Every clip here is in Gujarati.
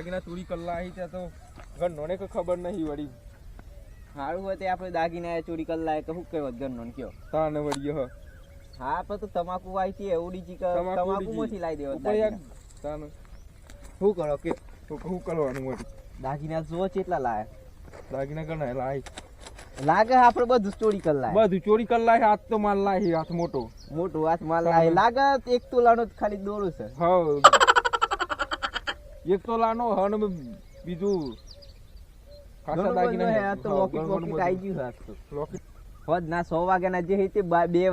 દાગીના ચોરી કરલા આવી ત્યાં તો ઘરનોને કોઈ ખબર નહીં વળી. સારું હોય તે આપણે દાગીના ચોરી કરલા તો શું કહેવત ઘરનો ને કયો? તાને વળી હ. હા પણ તો તમાકુ વાય છે એવડી જી તમાકુ મોથી લાવી દેવો તાને. શું કરો કે? તો શું કરવાનું વળી? દાગીના જો કેટલા લાયા. દાગીના કરના લાય. લાગે આપણે બધું ચોરી કરી લાય. બધું ચોરી કરલા હાથ તો માલ લાય હાથ મોટો. મોટો હાથ માલ લાય. લાગે એક તોલાનો જ ખાલી દોરો છે. હા. એક તો લાનો હન બીજું ખાસા દાગીના હે, તો લોકેટ ગયું. લોકેટ ના વાગ્યાના જે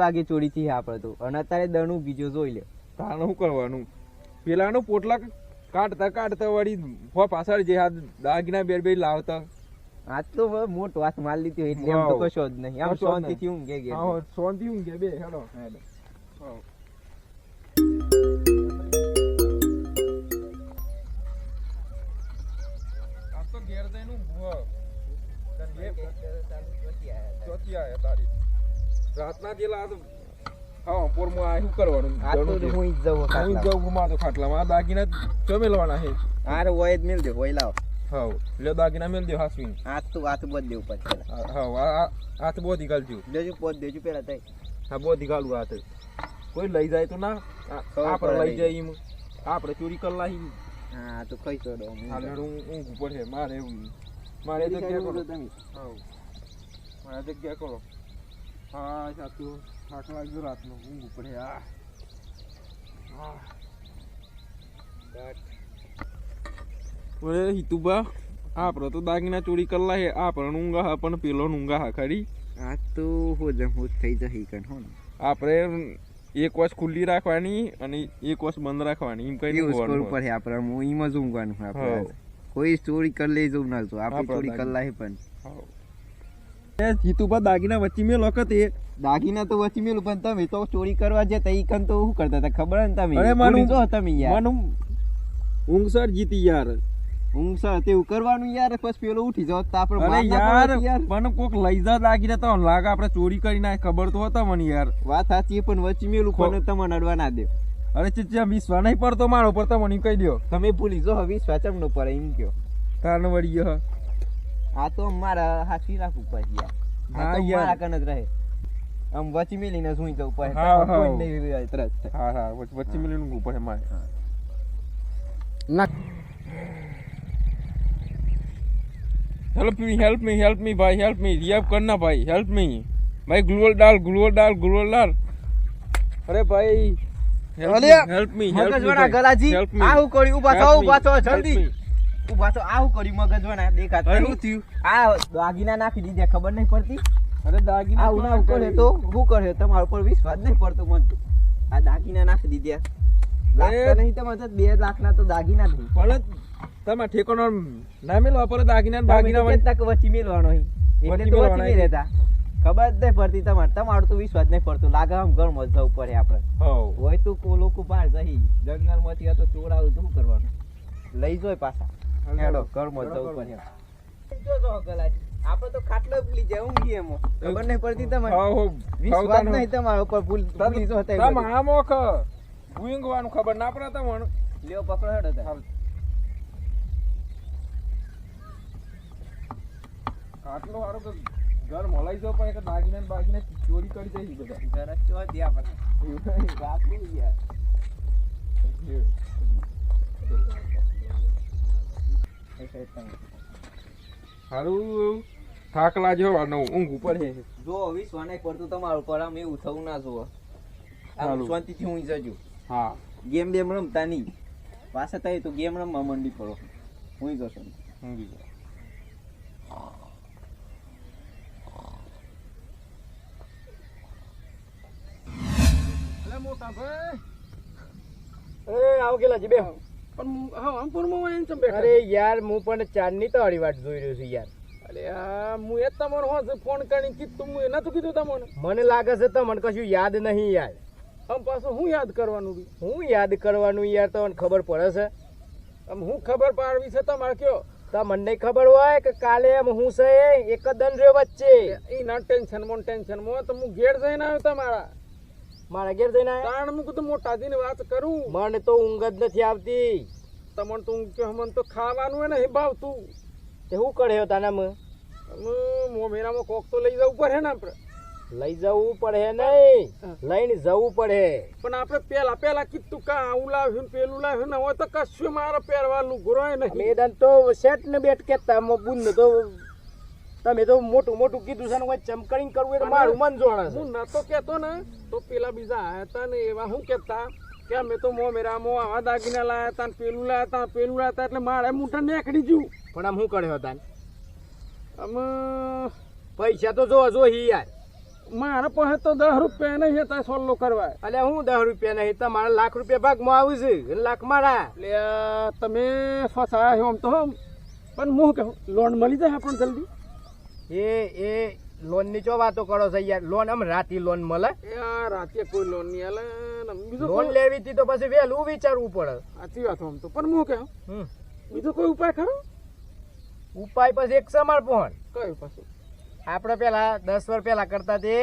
વાગે ચોરી થી આપણે તો. અને અત્યારે દણું બીજો જોઈ લે. શું કરવાનું? પેલાનું પોટલા કાઢતા કાઢતા વળી હો પાછળ જે આ દાગીના બેર બે લાવતા. આજ તો મોટ મોટો હાથ લીધી લીધો એટલે એમ તો કશો જ નહીં. આમ શાંતિથી ઊંઘે ગયા શાંતિ ઊંઘે બે હેડો. હેડો. ચોથી આયા તારી રાતના જેલા આ તો હા પોરમાં આ શું કરવાનું? આ તો જણું છે. હું જ જાઉં હું ખાટલા. જાઉં તો ખાટલામાં. આ દાગીના ચમેલવાના છે. હારે હોય જ મેલ દે હોય લાવ. હા લે દાગીના મેલ દે હાસવીને હાથ તો હાથ બધ દેવું પડશે હાથ ગાલજો. દેજો પોત દેજો પેલા તઈ. હા બોધી ગાલું હાથ. કોઈ લઈ જાય તો ના. આપડે આપણે લઈ જાય એમ. આપણે ચોરી કરલા લાવી હા તો કઈ તો દો. હાલ હું ઊંઘ પડે મારે એવું- મારે જગ્યા કરો તમે. હા મારે જગ્યા કરો હા સાચું. થાક લાગ્યો રાતનો. ઊંઘ ઉપડે. આ ઓરે હિતુબા આપણે તો દાગીના ચોરી કરલા હે આપણે ઊંઘા હા પણ પેલો ઊંઘા હા ખરી. આ તો હો જમ હો થઈ જાય કણ હો આપણે એક વર્ષ ખુલ્લી રાખવાની અને એક વર્ષ બંધ રાખવાની. એમ કઈ ઉપર આપણે હું ઈમાં જ ઊંઘવાનું આપણે. કોઈ ચોરી કરી લઈ જવું નાખજો આપણે ચોરી કરી. લાહી પણ. એ જીતુબા દાગીના વચ્ચે મેં વખત એ. દાગીના તો વચ્ચે મેલું પણ તમે તો ચોરી કરવા જે તઈ કન તો શું કરતા હતા? ખબર ને તમે? અરે માનું- જો તમે યાર. માનું ઊંઘ સર જીતી યાર. ઊંઘ સર તેવું કરવાનું યાર પછી પેલો ઉઠી જાવ તો આપણે અરે યાર પણ કોક લઈ જા દાગીના તો લાગે આપણે ચોરી કરી નાખે ખબર તો હતા મને યાર. વાત સાચી પણ વચ્ચે મેલું પણ તમને અડવા ના દે. અરે ચિચા વિશ્વા નહીં પડતો મારો પર મને કહી દો તમે ભૂલી જો વિશ્વા ચમ નો પડે એમ કયો. તારને વળી ગયો. આ તો મારા હાથી પડે યાર. હા યાર. કન જ રહે. આમ વચ્ચે મેલીને સુઈ જવું પડે હા, કોઈ નહીં રહે તરત હા હા વચ્ચે- મિલીને ઊંઘવું પડે મારે. Help me help me help me ભાઈ હેલ્પ મી રિયાબ કરના ભાઈ. હેલ્પ મી ભાઈ ગ્લુઅલ ડાલ ગ્લુઅલ ડાલ ગ્લુઅલ ડાલ. અરે ભાઈ હેલ્પ મી મગજવાળા ગલાજી આ હું કર્યું ઊભા થો ઊભા થો જલ્દી. ઊભા થો આ હું કર્યું મગજવાળા દેખાત શું થયું? આ દાગીના નાખી દીધા ખબર નહીં પડતી? અરે દાગીના આ ઉના કરે? તો શું કરે? તમારા ઉપર વિશ્વાસ નહીં પડતો મન. આ દાગીના નાખી દીધા. લાગતા નહીં તમારે તો બે લાખના તો દાગીના નહીં. પણ તમે ઠેકાનો ના પર દાગીના ને તમે બાગીના તો વળી- કહેતા કે વચ્ચે મેલવાનો એટલે તો વચ્ચે રહેતા. ખબર જ નહીં પડતી તમારે. તમારું તો વિશ્વાસ નહીં પડતું. લાગે આમ ઘરમાં જવું પડે આપણે. હોય તો કો લોકો બહાર જઈ. જંગલમાંથી તો ચોર આવે શું કરવાનું. લઈ જોય પાછા. હેડો ઘરમાં જવું પડે આપણે તો ખાટલો ભૂલી જાય ઊંઘી એમાં? ખબર નહીં પડતી હોવ. વિશ્વાસ. નહીં તમારા ઉપર ભૂલ- ભૂલી જો હતા તમ. આમ ઓખ. ઊંઘવાનું ખબર ના પડે તમને. લ્યો પકડો હેડો તાર. આટલો સારો કે ઘર મોલાઈ જો પણ એક દાગીને ને ચોરી કરી જાય છે બધા. જરા ચો દે આપણે રાતનું યાર સારું થાક લાગ્યો વાનો ઊંઘ ઉપર. છે જો નહીં પડતું તમારું પર આમ એવું થવું ના જોવો આમ શાંતિથી હું જજો. હા. ગેમ બેમ રમતા નહીં. પાછા થાય તો ગેમ રમવા મંડી પડો. હું જશો. ઊંઘી મોટા ભાઈ એ આવો ગેલા જી બે પણ હા અંપુરમાં હોય એમ બેઠા અરે યાર હું પણ ચાંદની તો અડી વાટ જોઈ રહ્યો છું યાર. અરે આ હું એ તમારો હોશ ફોન કરીને કીધું હું એ નતું કીધું તમને. મને લાગે છે તમને કશું યાદ નહીં યાર. આમ પાછું હું યાદ કરવાનું હું યાદ કરવાનું યાર તમને ખબર પડે છે. આમ હું ખબર પાડવી છે તમારે કયો? તમને નહીં ખબર હોય કે કાલે એમ હું છે એક જ દંડ રહ્યો વચ્ચે. એ ના ટેન્શન મોન ટેન્શન મો તો હું ઘેર જઈને આવ્યો તમારા. મારા ઘેર જઈને? તાણ હું તો મોટા દીને વાત કરું. મને તો ઊંઘ જ નથી આવતી. તમને તો ઊંઘ કે મને તો ખાવાનું એ નહીં ભાવતું તે શું કરે તાના મ? મોમેરામાં કોક તો લઈ જવું પડે ને આપણે લઈ જવું પડે નહીં. લઈને જવું પડે. પણ આપણે પેલા પેલા કીધું કા આવું લાવ્યું પેલું લાવ્યું ને હોય તો કશું મારે પહેરવાનું ગુરોય નહીં. મેદાન તો સેટ ને બેટ કેતા મો બુન તો તમે તો મોટું મોટું કીધું છે ને કોઈ ચમકણી કરવું એટલે મારું મન જોડે છે. હું નતો કેતો ને તો પેલા બીજા આયા હતા ને એવા શું કેતા કે અમે તો મો મેરા મો આવા દાગીના લાયા હતા પેલું લાયા હતા પેલું લાયા હતા એટલે મારે મૂઠા નીકળી ગયું પણ આમ શું કર્યો હતા આમ પૈસા તો જો જો હી યાર. મારા પાસે તો દસ રૂપિયા નહીં હતા સોલ્લો કરવા. એટલે હું દસ રૂપિયા નહીં તમારા લાખ રૂપિયા ભાગમાં આવું છે લાખ મારા. એટલે તમે ફસાયા છો આમ તો. પણ હું કહું લોન મળી જાય આપણને જલ્દી? એ એ લોનની ચો વાતો કરો છો યાર? લોન આમ રાતી લોન મળે? રાતે કોઈ લોન નહીં આલે. લોન લેવી હતી તો પછી વહેલું વિચારવું પડે. સાચી વાત આમ તો. પણ હું કે. બીજો કોઈ ઉપાય ખરો? ઉપાય પછી એક સમર્પણ કયું પછી? આપણે પેલા દસ વર્ષ પેલા કરતા તે.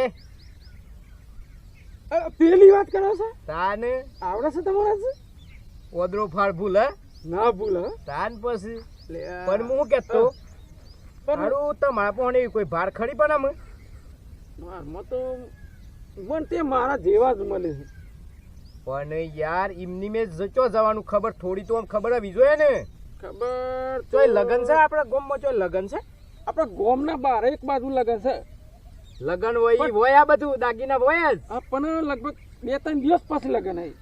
પેલી વાત કરો છો? તાને. આવડે છે તમારા ઓદરો ફાળ ભૂલ? ના ભૂલ. તાન પછી. પણ હું કેતો પણ મારું તમારા પણ એવી કોઈ ભાર ખરી પણ આમ. મારમાં તો પણ તે મારા જેવા જ મને પણ યાર એમની મેં જચો જવાનું ખબર થોડી તો આમ ખબર આવી જોઈએ ને. ખબર તો- લગન છે આપણા ગોમમાં? ચોય લગન છે? આપણા ગોમના બાર એક બાજુ લગન છે. લગન હોય હોય આ બધું? દાગીના હોય જ? પણ લગભગ બે ત્રણ દિવસ પછી લગન આવી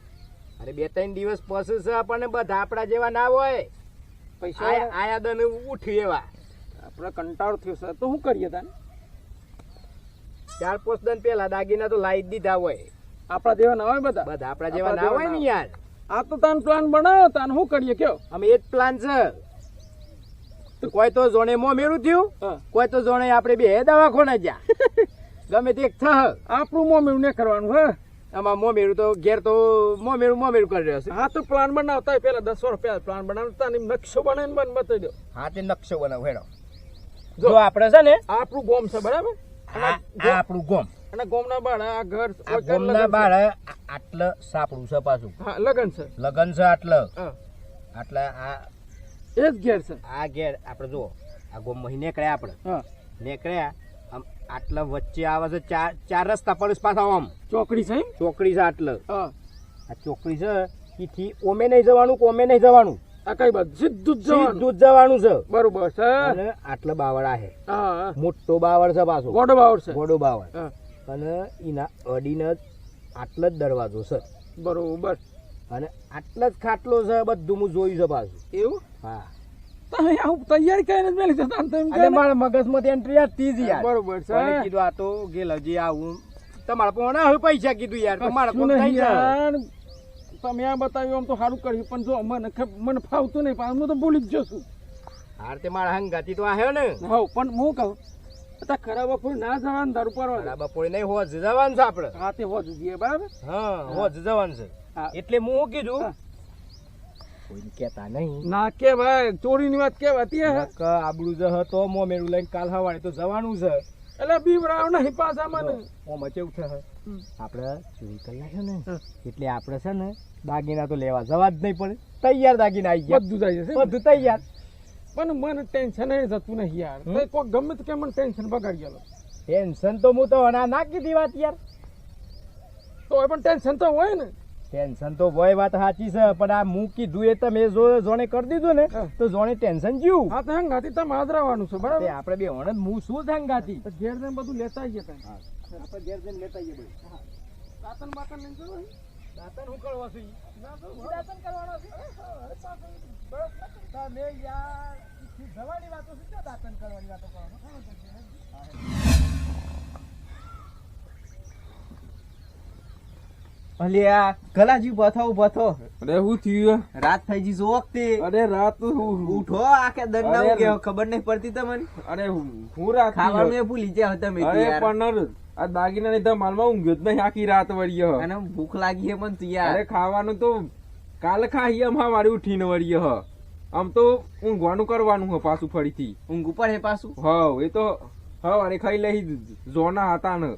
અરે બે ત્રણ દિવસ પછી છે આપણને બધા આપણા જેવા ના હોય. પૈસા આયા ઉઠી એવા. આપણે કંટાળો થયો છે. તો શું કરીએ તને? ચાર પાંચ દન પેલા દાગીના તો લાઈ દીધા હોય. આપણા જેવા ના હોય બધા? બધા આપણા જેવા ના હોય ને યાર. આ તો તાન પ્લાન બનાવો તાન. શું કરીએ કયો? અમે એ જ પ્લાન છે. કોઈ તો જોણે મો મેળું થયું કોઈ તો જોણે આપણે બે દવાખોને જ્યાં ગમે તે એક થહ. આપણું મોમેરું ને કરવાનું હે? આમાં મો મેળું તો ઘેર તો મો મેળું મો મેળું કરી રહ્યો છે. હા તો પ્લાન બનાવતા પેલા દસ વર્ષ પહેલા પ્લાન બનાવતા નકશો બનાવીને બન બતાવી દો. હા તે નકશો બનાવ હેડો. જો આપણે છે ને આપણું ગોમ છે બરાબર? આપણું ગોમ. અને ગોમના બાળ આ ઘર ગોમના બાળ આટલે સાપડું છે પાછું. હા લગન છે. લગન છે આટલે. હા. આટલે આ એ જ ઘેર છે. આ ઘેર આપણે જુઓ આ ગોમ ગોમમાં નીકળ્યા આપણે. હા. નીકળ્યા આમ આટલા વચ્ચે આવે છે ચાર ચાર રસ્તા પડે પાછા આમ. ચોકડી છે ચોકડી છે આટલે. હા. આ ચોકડી છે ઈથી ઓમે નહીં જવાનું કે ઓમે નહીં જવાનું. સીધું જવાનું? સીધું જ જવાનું છે. બરોબર છે. અને આટલે બાવળ છે. હા હા. મોટો બાવળ છે પાછો. ગોડો બાવર છે. ગોડો બાવળ. અને એના અડીને આટલો જ દરવાજો છે. બરોબર. અને આટલો જ ખાટલો છે બધું હું જોયું છે પાછું. એવું? હા. તમે આવું તૈયારી કરીને મેલી જતા તમે એટલે મારા મગજમાં એન્ટ્રી આ જ યાર. બરોબર છે. કીધું આ તો ગેલ હજી આવું. તમારા પણ હવે પૈસા કીધું યાર પણ તમે આ બતાવ્યું આમ તો સારું કર્યું પણ જો મને મને ફાવતું નહીં પણ હું તો ભૂલી જ જશું હાર તે મારા હંગાતી તો આવ્યો ને? હા પણ હું કહું તા ખરાબ બપોર ના જવાનું દારૂ પર ના બપોરે નહીં હોજ જવાનું છે આપણે હા તે હોજ જઈએ બરાબર? હા હોજ જવાનું છે. એટલે હું શું કીધું. કોઈને કહેતા નહીં. ના કે ભાઈ ચોરીની વાત કેવાતી હે. નક આબડું જ હતો મો મેળું લઈને કાલ હવાડે તો જવાનું છે. એટલે બીવડાવ નહીં પાછા મને. ઓમાં છે હમ. આપણે ચોરી કરી નાખ્યો ને એટલે આપણે છે ને દાગીના તો લેવા જવા જ નહીં પડે. તૈયાર દાગીના આવી ગયા. બધું થઈ જશે બધું તૈયાર. પણ મને ટેન્શન એ જતું નહીં યાર? કોઈ ગમે તો કે મને ટેન્શન બગાડી ગયેલો? ટેન્શન તો હું તો ના નાખી દી વાત યાર. તો પણ ટેન્શન તો હોય ને. ટેન્શન તો હોય વાત સાચી છે પણ આ મૂકી કીધું એ તમે જો જોણે કરી દીધું ને તો જોણે ટેન્શન જ્યું હા તો હંગાથી તમે હાજરાવાનું છે બરાબર? આપણે બે હણ હું શું સંગાતી તો ઘેર બધું લેતા આવીએ આપણે ઘેર જઈને લેતા આવીએ બધું. દાંતન બાતન લઈને જવું હોય? હું કરવા છું? દાંતન કરવાનો છે? તમે યાર જવાની વાતો છે? ક્યાં દાંતણ કરવાની વાતો કરો અલ્યા ગલાજી બથો બથો. અરે હું થયું રાત થઈ જી જો વખતે. અરે રાત હું ઉઠો આખે દંડ કે ખબર નહીં પડતી તમને. અરે હું રાત ખાવાનું ભૂલી જાવ તમે અરે પણ આ દાગીના નહીં માલમાં ઊંઘ્યો જ નહીં આખી રાત વળ્યો. અને ભૂખ લાગી હે પણ તું યાર અરે ખાવાનું તો કાલ ખાઈ હા મારી ઉઠીને વળ્યો હ. આમ તો ઊંઘવાનું કરવાનું હ પાછું ફરીથી. ઊંઘ ઉપર હે પાછું? હવ એ તો હવ અરે ખાઈ લઈ જોના હતા ને.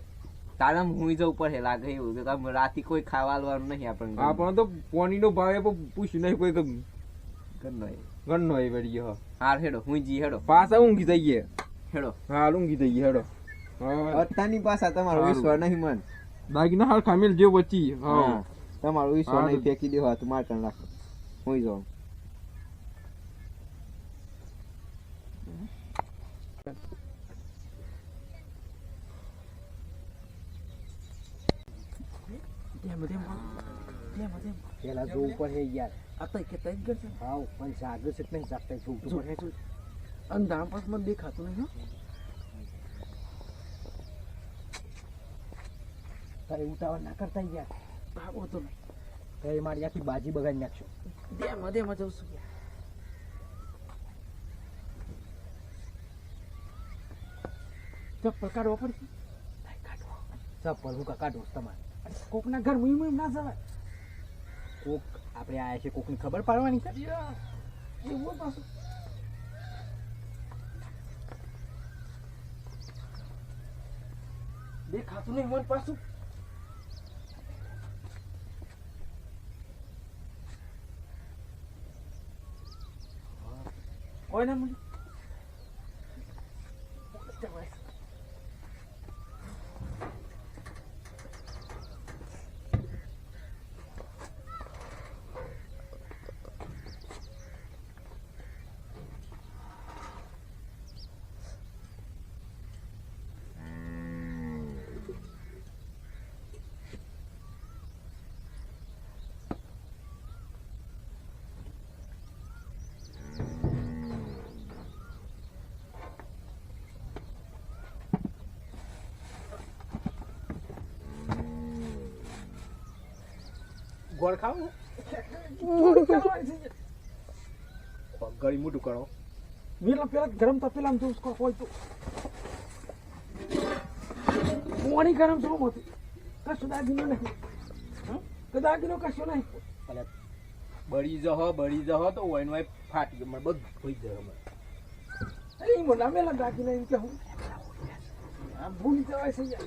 તારા હું જવું પડે લાગે એવું કે રાતે કોઈ ખાવા લેવાનું નહીં આપણને આપણે તો પોની નો ભાવ પૂછ્યું નહીં કોઈ તો ગણનો એ. વળી હાર હેડો હું જી હેડો. પાછા ઊંઘી જઈએ. હેડો. હાલ ઊંઘી જઈએ હેડો. અત્યારની પાછા તમારો વિશ્વ વિશ્વાસ નહીં મન. દાગીના હાલ ખામેલ જે બચી હા. હા તમારો વિશ્વાસ નહીં ફેંકી દેવા હાથ માટણ રાખો. હું જાઉં. પેલા જોવું હે યાર. આ તો કે તઈ ગયો હાવ પણ જાગે છે નહીં જાગતા તો અંધારા પાસ મને દેખાતું નહીં તારે ઉતાવળ ના કરતા યાર. ભાગો તો. નહીં મારી આખી બાજી બગાડી નાખશો. દેમાં દેમાં જઉં છું યાર. ચપ્પલ કાઢવા પડશે? ચપ્પલ હું કાઢવો તમારે? કોકના ઘર મુઈ મુઈ ના જવાય. કોક આપણે આયા છે કોકની ખબર પાડવાની છે? એવું પાછું. દેખાતું નહીં મન પાછું. કોઈ ના મને ગોળ ખાવ ગળી મોટું કરો. વેલા પેલા ગરમ તપેલા જો ઉસકો હોય તો. પાણી ગરમ જો હોતી કશું દાગીનો નહીં? તો દાગીનો કશું નહીં. બળી જહ બળી જહ તો ઓઈન વાય ફાટી ગયો. મને બધું ખોઈ ગયો મને ઈ મોટા મેલા દાગીના એમ કે હું આ ભૂલી જવાય છે યાર.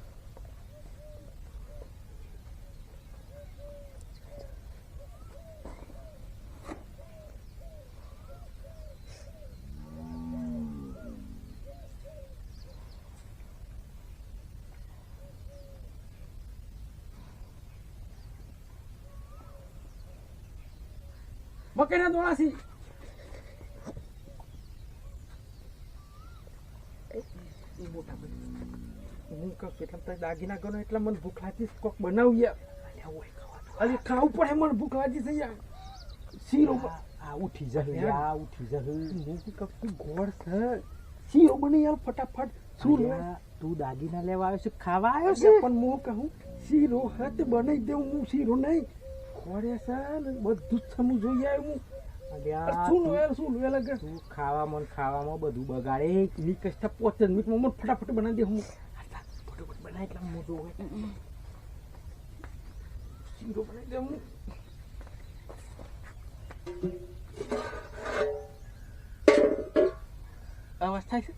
મોટા હું કહું છું દાગીના કરો એટલે મને ભૂખ લાગી કોક બનાવી અરે ખાવું પડે મને ભૂખ લાગી છે યાર. શીરો આ ઉઠી જશે આ ઉઠી જશે હું છું ગોળ છે. શીરો બને યાર ફટાફટ. શું તું દાગીના લેવા આવ્યો છે ખાવા આવ્યો છે? પણ હું કહું શીરો હાથ બનાવી દેવું હું શીરો નહીં. ખોડે બધું જ સમું જોઈ આવ્યો હું શું લોયલ શું લોયલ તું ખાવામાં ખાવામાં બધું બગાડે. ની કષ્ટ પોચ મિનિટમાં મને ફટાફટ બનાવી દે હું. ફટાફટ બનાવી એટલે મોટો હોય શીરો બનાવી દે હું. અવાજ થાય છે?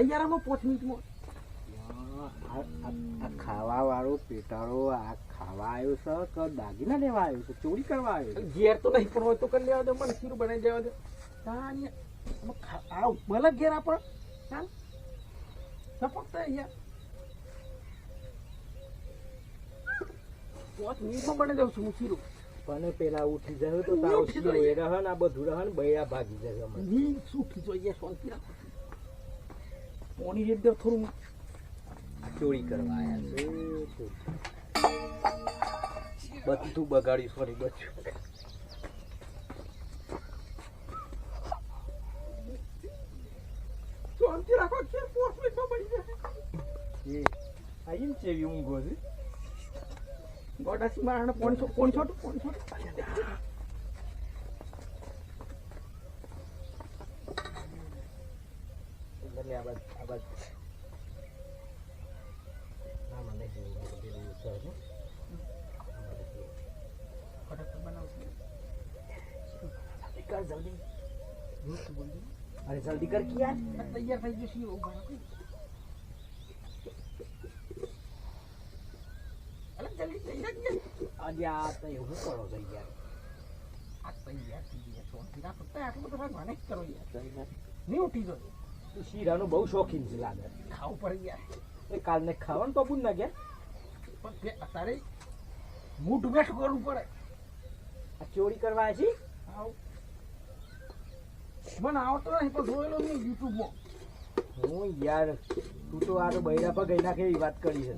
તૈયારમાં પોચ મિનિટમાં ખાવા વાળો પેટાળો આ ખાવા આવ્યો છે કે દાગીના લેવા આવ્યો છે? ચોરી કરવા આવ્યો ઘેર તો નહીં પણ હોય તો કરી લેવા દો મને ખીરું બનાવી દેવા દો. આવ ભલે ઘેર આપણે. ચાલ યાર. પાંચ મિનિટમાં બની દઉં છું હું ખીરું. પણ પેલા ઉઠી જશે તો ઉઠી રહે ને આ બધું રહે ને બૈરા ભાગી જશે મને. સુખી જોઈએ શાંતિ રાખો. ઓની અંદર થોડું. ચોરી કરવા આવ્યા છે. બધું બગાડ્યું સોરી બધું. શાંતિ રાખો કે પોસ પડી જાય એ આઈમ ચેવી ઊંઘો છે? ગોડાસી મારાને કોણ છો કોણ છો કોણ છો ધન્યવાદ જલ્દી અરે જલ્દી કર કે યાર તૈયાર થઈ જશે રાખો અરે જલ્દી તૈયાર કે આજે આ તો એવું કરો છો યાર આ તૈયાર થઈ ગયા શાંતિ રાખો તો આટલું બધું નહીં કરો યાર નહીં ઉઠી ગયો તું શીરાનો બહુ શોખીન છે લાગે ખાવ પડે યાર એ કાલને ખાવાનું તો બુન ના ગયા પણ તે અત્યારે મૂઠ બેઠ કરવું પડે આ ચોરી કરવા છે આવ મને આવતો નહીં પણ જોયેલો નહીં યુટ્યુબમાં. હું યાર તું તો આ તો બૈરા પર ગઈ નાખે એવી વાત કરી છે.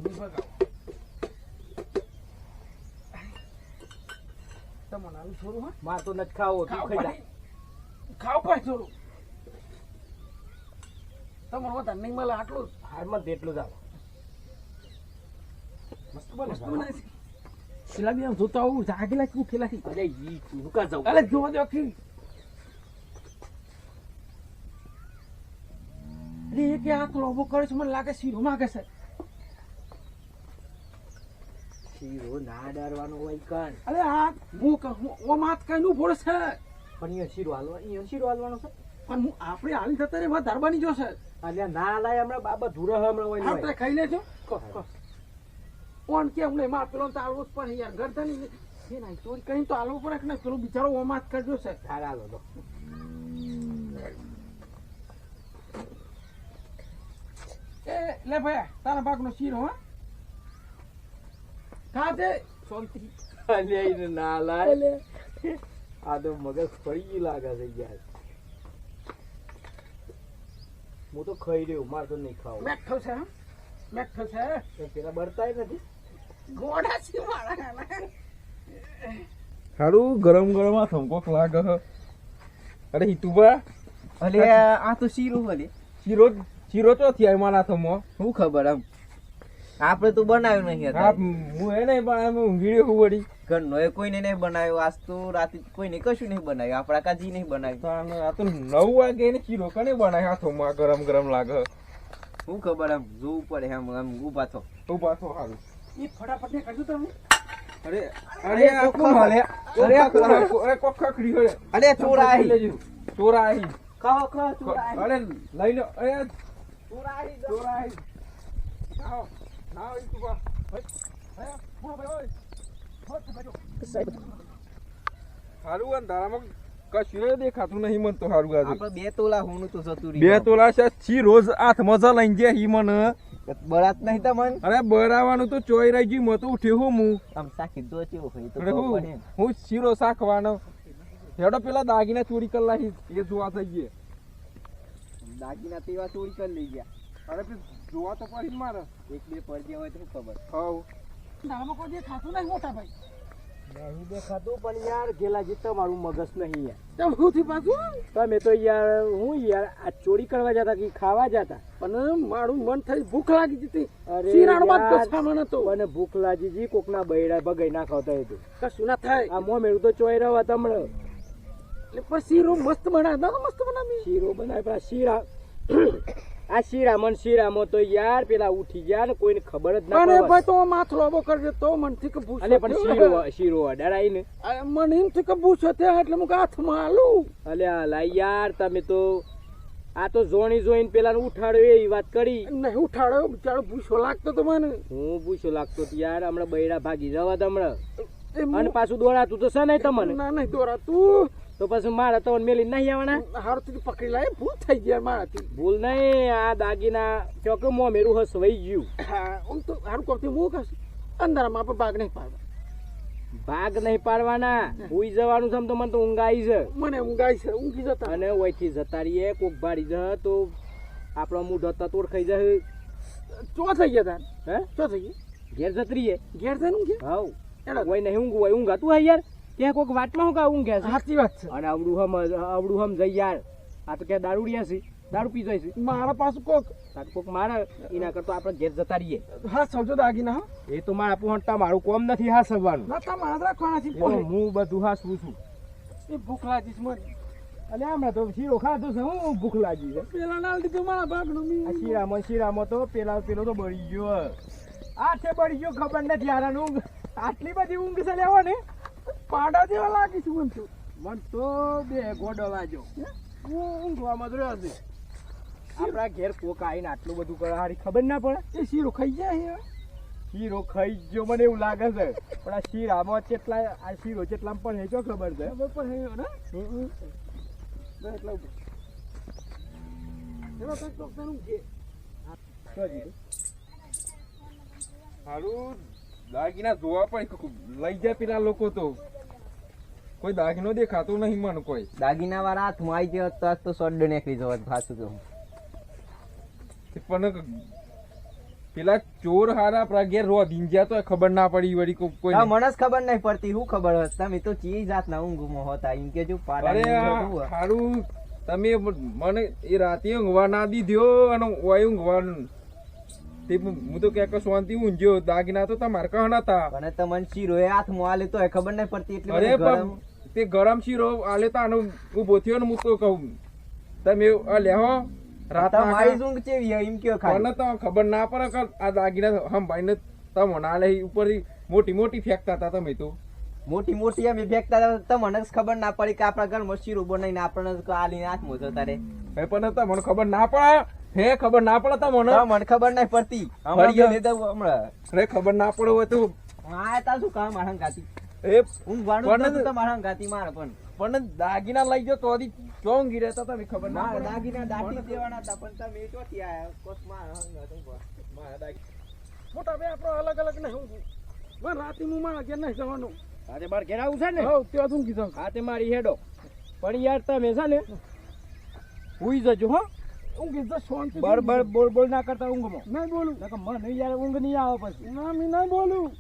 તમને આવું છોડું હા? માર તો નથી ખાવો તું ખાઈ જા. ખાવ પડે છોડું. તમારો વધારે નહીં મળે આટલું. હારમાં જેટલું જ આવો મસ્ત બને વસ્તુ બનાવી છે. આમ જોતા આવું જાગેલા છે ઉઠેલા અરે ઈ તું કા જાઉં? અરે જોવા દો આખી. અરે એક કે આ લોબો કરે છે મને લાગે શીરો માગે છે શીરો ના ડરવાનો હોય કણ અરે આ હું ઓમ હાથ કઈ નું ફોડે છે પણ અહીંયા શીરો હાલવા શીરો હાલવાનો છે પણ હું આપણે હાલી જતા રે વધારે બની જશે અલ્યા ના લાય હમણાં બાબા ધુરા હમણાં હોય આપણે ખાઈ લેજો. કોણ? કે હમણાં એમાં પેલો તો આલવો જ પડે યાર. ગરદન એ નહીં ચોરી કરીને તો આલવું પડે કે પેલો બિચારો ઓમ હાથ કરજો છે. હાલ હાલો. એ લે ભાઈ તારા ભાગનો શીરો હા. ખાતે અલ્યા ઈને ના લાય. આ તો મગજ ફરી ગયું લાગે છે યાર. હું તો ખાઈ રહ્યો મારે તો નહીં ખાવ. મેઠો છે હા. મેઠો છે. પેલા બરતાય નથી? ગોડા છે મારા સારું ગરમ ગરમ આ થમકોક લાગે અરે હિતુબા અલે આ તો શીરો હલે શીરો શીરો તો થયા મારા થમો શું ખબર આમ? આપણે તો બનાવ્યું નહીં હા હું એ નહીં પણ વીડિયો હું વળી. ઘરનો એ કોઈને નહીં બનાવ્યો. આજ તો રાતે કોઈને કશું નહીં બનાવ્યું. આપણા કાજી નહીં બનાવ્યું. આ તો નવ વાગે એને શીરો કને બનાય હાથોમાં? ગરમ ગરમ લાગે. શું ખબર આમ? જોવું પડે આમ આમ ઊભા થો. ઊભા થો સારું એ ફટાફટ ને કરજો તમે. અરે અરે આ કોણ હાલે. અરે આ કોણ અરે કોક ખખડી હોય. ચોરા ચોરા આહી. ખાઓ ખાઓ ચોરા અરે લઈ લો અરે આવો હે હે ભાઈ હારું અંધારામાં કશું દેખાતું નહીં મન તો હારું આજે. બે તોલા હોનું તો જતું બે તોલા છે છી રોજ હાથમાં જ લઈને જાય ઈ મને. બરાત નહીં તમન? અરે બરાવાનું તો ચોઈ રહી ગયું મતો ઉઠ્યો હું હું. આમ સાખી દો કેવો હોય તો હું પડે. હું શીરો સાખવાનો હેડો પેલા દાગીના ચોરી કરી એ જોવા થઈ ગયે દાગીના તેવા ચોરી કરી લઈ ગયા. અરે જોવા તો પડી મારે. એક બે પડજે હોય તો ખબર? હવ. નામાં કોઈ દે ખાતું નહીં મોટા ભાઈ. નહીં દેખાતું પણ યાર ગેલા જે તમારું મગજ નહીં યાર. તેમ હું થી પાછું? તમે તો યાર હું યાર આ ચોરી કરવા જતા કે ખાવા જતા? પણ મારું મન થઈ ભૂખ લાગી જતી. અરે શિરાળમાં કસામણ હતો? મને ભૂખ લાગી જી કોકના બૈરા ભગાઈ ના ખાવતા હતું કશું ના થાય. આ મોમેરું તો ચોઈ રહ્યો તમને એટલે પણ શીરો મસ્ત બનાવ્યો ના મસ્ત બનાવી. શીરો બનાવે પેલા શીરા. આ શીરામાં ને શીરામાં તો યાર પેલા ઉઠી ગયા ને કોઈને ખબર જ ના પડે ભાઈ તો માથલો લોબો કરજો તો મનથી કે ભૂસો અલે પણ શીરો શીરો અડાડાઈ ને મને એમ થી કે ભૂસો થયો એટલે હું હાથમાં આલું. અલે આ યાર તમે તો આ તો જોણી જોઈને પેલા ઉઠાડ્યો એવી વાત કરી. નહીં ઉઠાડ્યો બિચારો ભૂસો લાગતો તો મને. હું ભૂસો લાગતો તો યાર હમણાં બૈરા ભાગી જવા હમણાં. એ અને પાછું દોડાતું તો છે નહીં તમને? ના નહીં દોરા તું તો પછી મારા તો મેલી નહીં આવવાના? હારથી પકડી લાય ભૂલ થઈ ગયા મારાથી. ભૂલ નહીં આ દાગીના ચોકે હસ હસવાઈ ગયું. હા આમ તો હારું કરતી હું કશું અંધારામાં આપણે ભાગ નહીં પાડવા ભાગ નહીં પાડવાના? ઉઈ જવાનું છે તો મને તો ઊંઘાઈ છે. મને ઊંઘાઈ છે ઊંઘી જતા. અને ઓયથી જતા રહીએ કોક ભાડી જ તો આપણો મૂઢો તતોડ ખાઈ જશે ચો થઈ ગયા તાર? હે? ચો થઈ ગયા? ઘેર જતરીએ ઘેર જઈને ઊંઘી હાવ. એના કોઈ નહીં ઊંઘ હોય ઊંઘાતું હોય યાર. ત્યાં કોઈક વાતમાં હું કહું ઊંઘે છે. સાચી વાત છે. અને આવડું હમ આવડું હમ જઈ યાર. આ તો ક્યાં દારૂડિયા છે. દારૂ પી જાય છે. મારા પાસે કોક તાર કોક મારે એના કરતો આપણે ઘેર જતા રહીએ. હા સમજો દાગીના હા. એ તો મારા પહોંચતા મારું કોમ નથી હા સવાનું ના તમારા મારા રાખવાના છે તો. હું બધું હાસવું છું. એ ભૂખ લાગી છે મને અને હમણાં તો શીરો ખાધો છે હું ભૂખ લાગી છે. પેલા નાલ દીધું મારા ભાગનું મી. શીરામાં શીરામાં તો પેલા પેલો તો બળી ગયો. આ છે બળી ગયો ખબર નથી આરાનું આટલી બધી ઊંઘ છે લેવો ને. પાડા જેવા લાગી છે મન તો. મન તો બે ગોડો વાજો ઊંઘવામાં જ રહ્યો છે આપણા ઘેર કોક આવીને આટલું બધું કરે હારી ખબર ના પડે? એ શીરો ખાઈ જાય હે. શીરો ખાઈ ગયો મને એવું લાગે છે. પણ આ શીરામાં કેટલા આ શીરો કેટલા પણ હેચો ખબર છે. પણ હેયો ને? એટલે. એમાં કંઈક કે. દાગીના જોવા પણ લઈ જાય પેલા લોકો તો. કોઈ દાગીનો દેખાતો નહીં મને કોઈ. દાગીના વાળા હાથમાં આવી ગયો તો તો સોડ નીકળી જવો પાછું તો. પણ પેલા ચોર હારા આપણા ઘેર રો દીંજ્યા તો ખબર ના પડી વળી કોઈ મને જ ખબર નહીં પડતી હું ખબર હોત? તમે તો ચી જાતના ઊંઘમાં હોતા? એમ કે જો પાડા અરે હારું તમે મને એ રાતે ઊંઘવા ના દીધો અને ઓય ઊંઘવાનું હું તો શાંતિ દાગીના તો તમારે કહન હતા. પણ તમને શીરો એ હાથમાં આલે તો ખબર નહીં પડતી એટલે અરે મને ગરમ. પણ તે ગરમ શીરો આલે તાનો ઊભો થયો ને હું તો કહું તમે આ લેહો ઊંઘ એમ કયો મને તો ખબર ના પડે કે આ દાગીના તમે ના લે ઉપરથી મોટી મોટી ફેંકતા હતા તમે તો. મોટી મોટી અમે ફેંકતા તમને ખબર ના પડી કે આપણા ઘરમાં શીરો બનાવીને આપણને જ હાથ હાથમાં જતા રે પણ તમને ખબર ના પડે હે ખબર ના પડે તો મને? ખબર નહીં પડતી. હમણાં ગયો. હમણાં. રે ખબર ના પડે હોય તું. હા તા શું કામ મારા ગાતી? એ હું વાણું નતું તમારા ગાતી મારે પણ. પણ દાગીના લઈ ગયો તો ચોંગી તો તમે ખબર ના દાગીના દાટી દેવાના હતા પણ તમે ચોથી આયા? કોક મારા દાગી- મોટા બે આપણો અલગ અલગ ને હું પણ રાતી હું મારા ઘેર નહીં જવાનું. આજે બાર ઘેર આવું છે ને? હવ ત્યાં શું કીધો હા તે મારી હેડો. પણ યાર તમે છે ને હુઈ જજો હો. ઊંઘી જા શાંતિ બળ બળ બોલ બોલ ના કરતા ઊંઘમાં. નહીં બોલું. નકર મને યાર ઊંઘ નહીં આવે પછી. ના મી નહીં બોલું.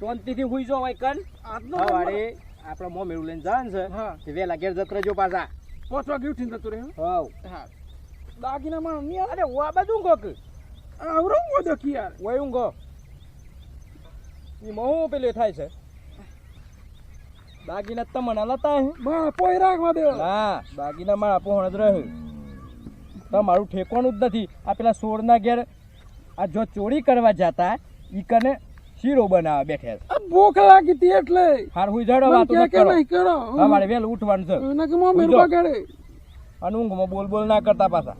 શાંતિથી હુઈ જો ભાઈ કન. આજનો સવારે આપણા મોં મેળું લઈને જાન છે. તે વહેલા ઘેર જત રજો પાછા. પાંચ વાગે ઉઠીને જતો રહે હવ. હા. દાગીના માં નહીં અરે ઓ આ બાજુ ઊંઘો કે? આવરો ઓ દેખી યાર ઓય ઊંઘો. ઈ હું પેલે થાય છે? દાગીના તમને લતા હે. બા પોઈ રાખવા દે. હા દાગીના મારા પહોણ જ રહે મારું ઠેકવાનું જ નથી. આ પેલા સોરના ઘેર આ જો ચોરી કરવા જતા ઈ કને શીરો બનાવે બેઠે આ ભૂખ લાગી હતી એટલે. હાર હું જડો વાતો કે કરો. કરો. અમારે વહેલું ઉઠવાનું છે. એને કે મમ્મી ઉઠો. બગાડે અને ઊંઘમાં બોલ બોલ ના કરતા પાછા.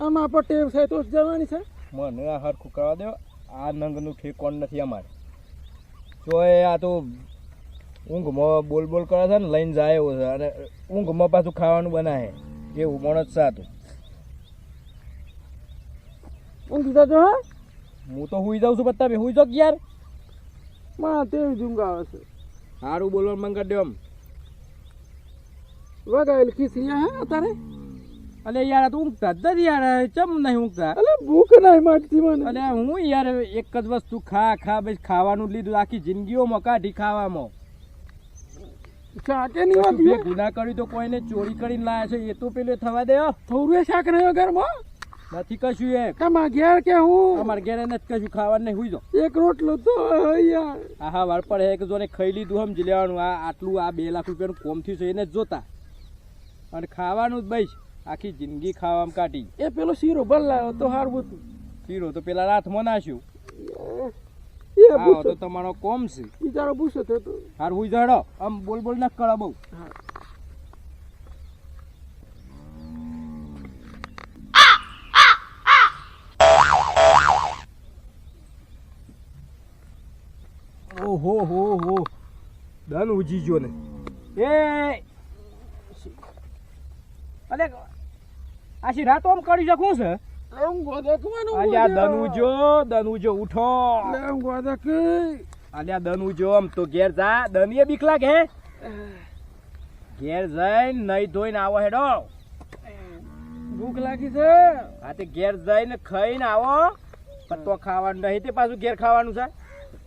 આમાં આપણે ટેવ છે તો જવાની છે. મને આ હરખું કરવા દો. આ નંગનું ઠેકોણ નથી અમારે. ચોય આ તો ઊંઘમાં બોલ બોલ કરે છે ને લઈને જાય એવો છે. અને ઊંઘમાં પાછું ખાવાનું બનાવે. એવું માણસ જ આ તો. ઊંઘી જજો હા? હું તો હુઈ જાઉં છું પણ તમે હુઈ જો યાર? માં તે ઊંઘ આવે છે. સારું બોલવાનું મંગ દો આમ વગાયેલી ખીસી હે અત્યારે? અલે યાર તું ઊંઘતા જ યાર ચમ નહીં ઊંઘતા? અલે ભૂખ નહીં માગતી મને. અલે હું યાર એક જ વસ્તુ ખા ખા બસ ખાવાનું લીધું આખી જિંદગીઓમાં કાઢી ખાવામાં. શાકે નહીં બે ગુના કર્યું તો કોઈને ચોરી કરીને લાયા છે એ તો પેલે થવા દે. થોડું શાક રહ્યો ઘરમાં? નથી કશું એ તમાર ઘેર કે હું? અમાર ઘેર નથી કશું ખાવાનું નહીં હુઈ જાઓ એક રોટલો તો યાર. આ હા વાળ પર એક જોને ખાઈ લીધું સમજી લેવાનું આ આટલું આ બે લાખ રૂપિયાનું કોમ થયું છે એને જોતા. અને ખાવાનું જ બસ આખી જિંદગી ખાવામાં કાઢી. એ પેલો શીરો બદલાયો તો હારું હતું. શીરો તો પેલા રાતમાં મનાશ્યું એ તો તમારો કોમ છે. બિચારો ભૂસો થતો. હાર હુઈ જાડો. આમ બોલ બોલ ના કળા બહુ. ઓહો હો હો. દન ઉજી ગયો ને. એ! અલે આશી રાતો આમ કરી શકું છે? અલ્યા દનુજો દનુજો ઉઠો. અલ્યા દનુજો આમ તો ઘેર જા. દનીએ બીક લાગે ઘેર જઈને નહીં ધોઈને આવો હેડો. ભૂખ લાગી છે. હા તે ઘેર જઈને ખાઈને આવો. તો ખાવાનું નહીં તે પાછું ઘેર ખાવાનું છે.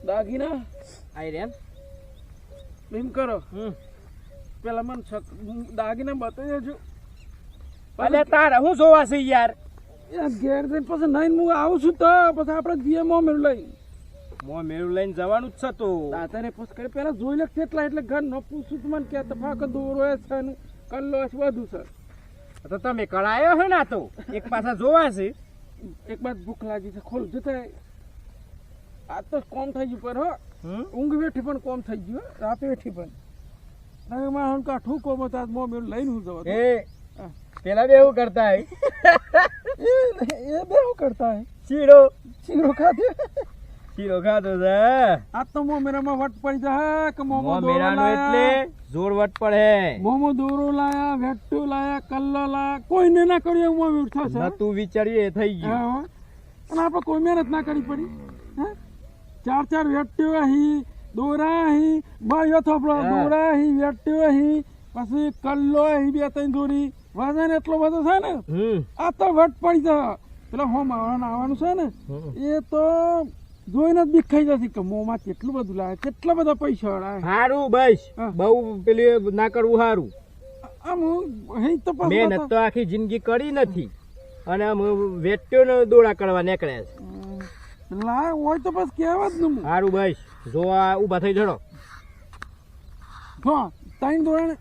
દાગીના. આઈ રેમ એમ? કરો. હમ. પેલા મને શક- દાગીના બતાવી દેજો અલે તારે હું જોવા છે યાર? ઘેર જઈને પછી નહીં હું આવું છું તો પછી આપણે જઈએ મો મેળું લઈ મો મેળું લઈને જવાનું જ છે તો. દાદાને પછી કરે પેલા જોઈ લે કેટલા એટલે ઘર ન પૂછું તું મને કે તફાક દોરો છે ને કલ્લો છે બધું છે. તો તમે કળાયો હે ના તો. એક પાછા જોવા છે. એક બાદ ભૂખ લાગી છે ખોલ જતા આ તો કોમ થઈ ગયું પર હો? ઊંઘ વેઠી પણ કોમ થઈ ગયું રાતે વેઠી પણ. મારે કાઠું કોમ હતા આજ મોં લઈને હું જવા એ પેલા બે એવું કરતા હે એ બે કરતા હે શીરો. ખાધે? શીરો ખાધો છે આ તો મો મેરામાં વટ પડી જાય કે મોમો મો મેરાનો એટલે જોર વટ પડે. મોમો દોરો લાયા વેટ્ટુ લાયા કલ્લો લાયા. કોઈને ના કર્યું મોં મેળું તું નતું વિચાર્યું એ થઈ ગયું. અને આપણે કોઈ મહેનત ના કરી પડી હે? ચાર ચાર વેટ્યો અહીં દોરા અહીં ભાઈઓ થોપડો. દોરા અહીં વેટ્ટીઓ અહીં પછી કલ્લો અહીં બે ત્રણ દોરી વજન એટલો બધો છે ને? આ તો વટ પડી જાય પેલા હોમ આવવાનું આવવાનું છે ને એ તો જોઈને જ બીક જશે કે મોંમાં કેટલું બધું લાગે કેટલા બધા પૈસા અડાય હારું બસ. બહુ પેલી ના કરવું હારું. આમ અહીં તો મેં તો આખી જિંદગી કરી નથી. અને આમ વેટ્યો ને દોડા કરવા નીકળ્યા છે. લાય હોય તો બસ કહેવા જ નમું. સારું ભાઈ જો જોવા ઊભા થઈ જડો. હા તાઈન દોરાને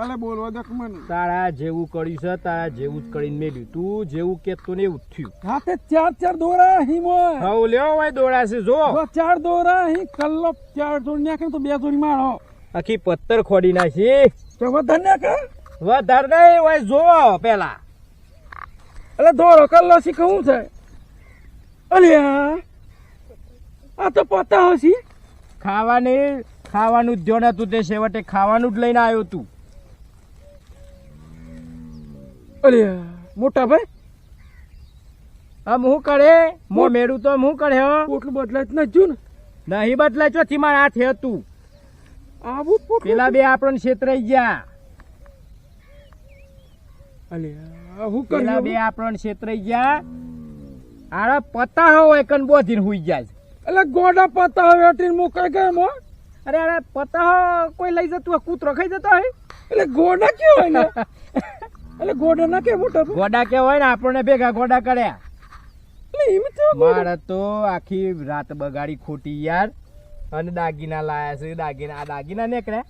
અલે બોલવા દક મને. તારા જેવું કર્યું છે તારા જેવું જ કરીને મેલ્યું તું જેવું કેતો ને એવું થયું. હાથે ચાર ચાર દોરા હી મોય હવ લ્યો ભાઈ દોડા છે જો. ચાર દોરા અહીં કલ્લો ચાર જોડી નાખે તો બે દોરી મારો આખી પત્તર ખોડી નાખી. તો વધારે નાખે વધારે નહીં જો પેલા. એટલે દોરો કલ્લો શીખવું છે. અલ્યા આ તો પતા હશી. ખાવાની ખાવાનું જ જો નતું તે છેવટે ખાવાનું જ લઈને આવ્યો તું. અલ્યા મોટા ભાઈ. આમ હું કરે? મો મેળું તો હું કરે પોટલું બદલાય જ નથી ને નહીં બદલાય ચોથી મારા હાથે હતું. આવું પેલા બે આપણને છેતરાઈ ગયા. અલ્યા હું પેલા બે આપણને છેતરાઈ ગયા. આરા પતા હોય કન બોધીને હુઈ જાય એટલે ગોડા પતા વેટીને મુકાઈ ગયા મો અરે અરે પતા કોઈ લઈ જતું હોય, કૂતરો ખાઈ જતો હોય? એટલે ગોડા કે હોય ને? એટલે ગોડા ના કે મોટો ગોડા કે હોય ને? આપણને ભેગા ગોડા કર્યા. મારે તો આખી રાત બગાડી ખોટી યાર. અને દાગીના લાયા છે દાગીના આ દાગીના નીકળ્યા.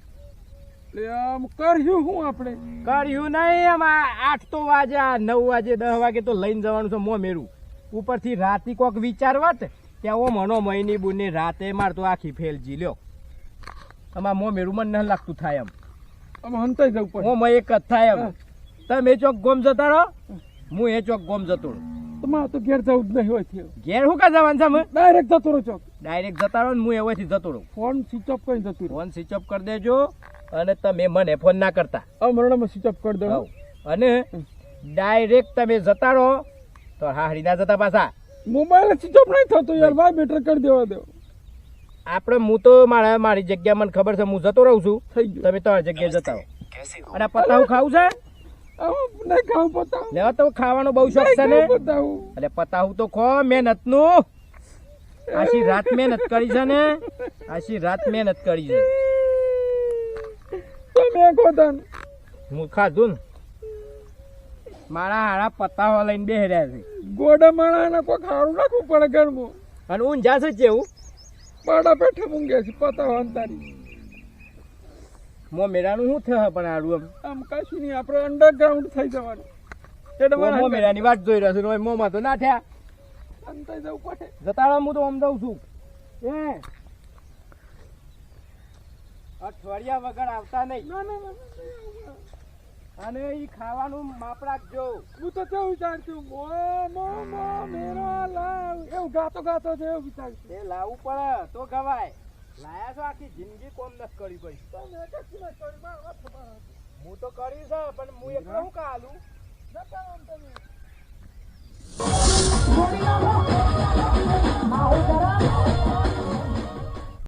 કર્યું હું આપણે? કર્યું નહીં એમાં આઠ તો વાગ્યા નવ વાગે દસ વાગે તો લઈને જવાનું છે મો મેરું ઉપરથી રાતી કોક વિચારવત ત્યાં ઓ મનો મહિની બુની રાતે માર તો આખી ફેલજી લ્યો. તમાર મો મેરું મન ન લાગતું થાય એમ. હંતાઈ જવું પડે. મો મ એક જ થાય એમ. તમે ચોક ગોમ જતા રહો હું એ ચોક ગોમ જતો રહું. તો ઘેર જવું જ નહીં હોય ઘેર શું કા જવાનું છે ડાયરેક્ટ જતો રહો ચોક. ડાયરેક્ટ જતા રહો ને હું એવાથી જતો રહું. ફોન સ્વિચ ઓફ કરી જતું ફોન સ્વિચ ઓફ કરી દેજો અને તમે મને ફોન ના કરતા. આ મરણામાં સ્વિચ ઓફ કરી દો અને ડાયરેક્ટ તમે જતા રહો તો હા ના જતા પાછા. મોબાઈલ સ્વિચ ઓફ નહીં થતો યાર ભાઈ. બેટર કરી દેવા દો. આપણે હું તો મારા મારી જગ્યા મને ખબર છે હું જતો રહું છું. થઈ ગયું. તમે તમારી જગ્યાએ જતા હો? અને પતાવું ખાવું છે? નહીં ખાવું પતાવું. લેવા તો ખાવાનો બહુ શોખ છે ને? એટલે પતાવું. તો ખો મહેનતનું. આશી રાત મહેનત કરી છે ને? આશી રાત મહેનત કરી છે. તમે હું ખાધું ને? મારા હારા પત્તાઓ લઈને બે રહ્યા છે. ગોડા માણાને કોઈ ખાડું નાખવું પડે ઘરમાં. અને ઊંઝા છે જેવું. પાડા પેઠે મૂંગે છે પત્તાઓ અંતારી મો મેરાનું શું થશે પણ આડું એમ? આમ કશું નહીં આપણે અંડરગ્રાઉન્ડ થઈ જવાનું. એટલે મો મેરાની વાત જોઈ રહ્યો છું મોમાં તો ના થયા. અંતાઈ જવું પડે. જતા હું તો આમ જાઉં છું. એ અઠવાડિયા વગર આવતા નહીં. ના ના ના, ના અને ઈ ખાવાનું માપ રાખજો હું તો કેવું વિચારતું મો મો મો મેરો લાવ. એવું ગાતો ગાતો છે એવું વિચારતું. એ લાવવું પડે તો ગવાય. લાયા છો આખી જિંદગી કોમ નથી કરી ભાઈ તમે કશું ના કરી, હાથ. હું તો કરી છે પણ હું એક કહું કાલું તમે.